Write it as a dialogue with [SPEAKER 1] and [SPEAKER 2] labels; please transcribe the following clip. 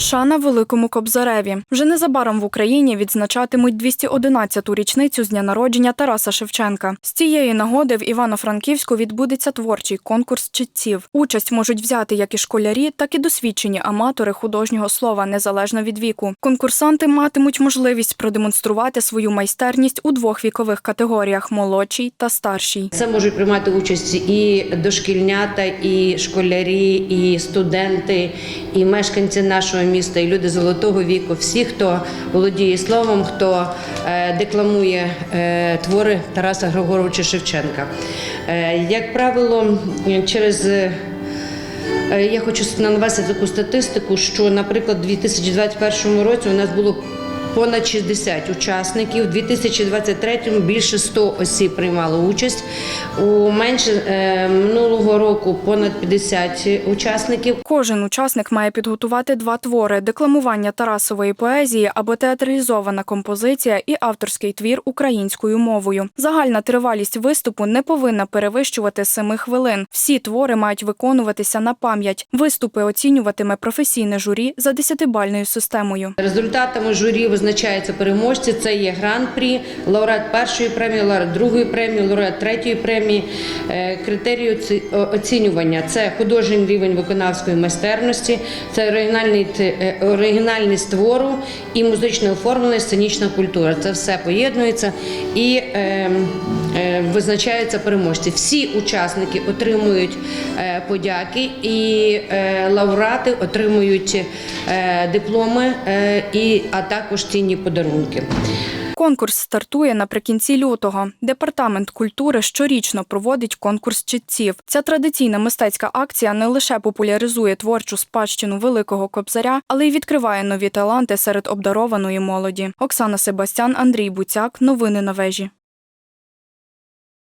[SPEAKER 1] Шана великому Кобзареві. Вже незабаром в Україні відзначатимуть 211-ту річницю з дня народження Тараса Шевченка. З цієї нагоди в Івано-Франківську відбудеться творчий конкурс читців. Участь можуть взяти як і школярі, так і досвідчені аматори художнього слова, незалежно від віку. Конкурсанти матимуть можливість продемонструвати свою майстерність у двох вікових категоріях молодшій та старшій.
[SPEAKER 2] Це можуть приймати участь і дошкільнята, і школярі, і студенти, і мешканці нашого міста, і люди золотого віку. Всі, хто володіє словом, хто е, декламує е, твори Тараса Григоровича Шевченка. Е, як правило, через я хочу навести таку статистику, що, наприклад, у 2021 році у нас було понад 60 учасників, у 2023 більше 100 осіб приймало участь. У менше е, минулого року понад 50 учасників.
[SPEAKER 1] Кожен учасник має підготувати два твори: декламування Тарасової поезії або театралізована композиція і авторський твір українською мовою. Загальна тривалість виступу не повинна перевищувати семи хвилин. Всі твори мають виконуватися на пам'ять. Виступи оцінюватиме професійне журі за десятибальною системою.
[SPEAKER 2] Результатами журі визначаються переможці. Це є гран-прі, лауреат першої премії, лауреат другої премії, лауреат третьої премії. Е, Критерії оцінювання це художній рівень виконавської майстерності, це оригінальний т- е, оригінальність твору і музичне оформлення, сценічна культура. Це все поєднується і е, визначаються переможці. Всі учасники отримують е, подяки, і е, лауреати отримують е, дипломи, е, і, а також цінні подарунки.
[SPEAKER 1] Конкурс стартує наприкінці лютого. Департамент культури щорічно проводить конкурс читців. Ця традиційна мистецька акція не лише популяризує творчу спадщину великого кобзаря, але й відкриває нові таланти серед обдарованої молоді. Оксана Себастян, Андрій Буцяк. Новини на вежі.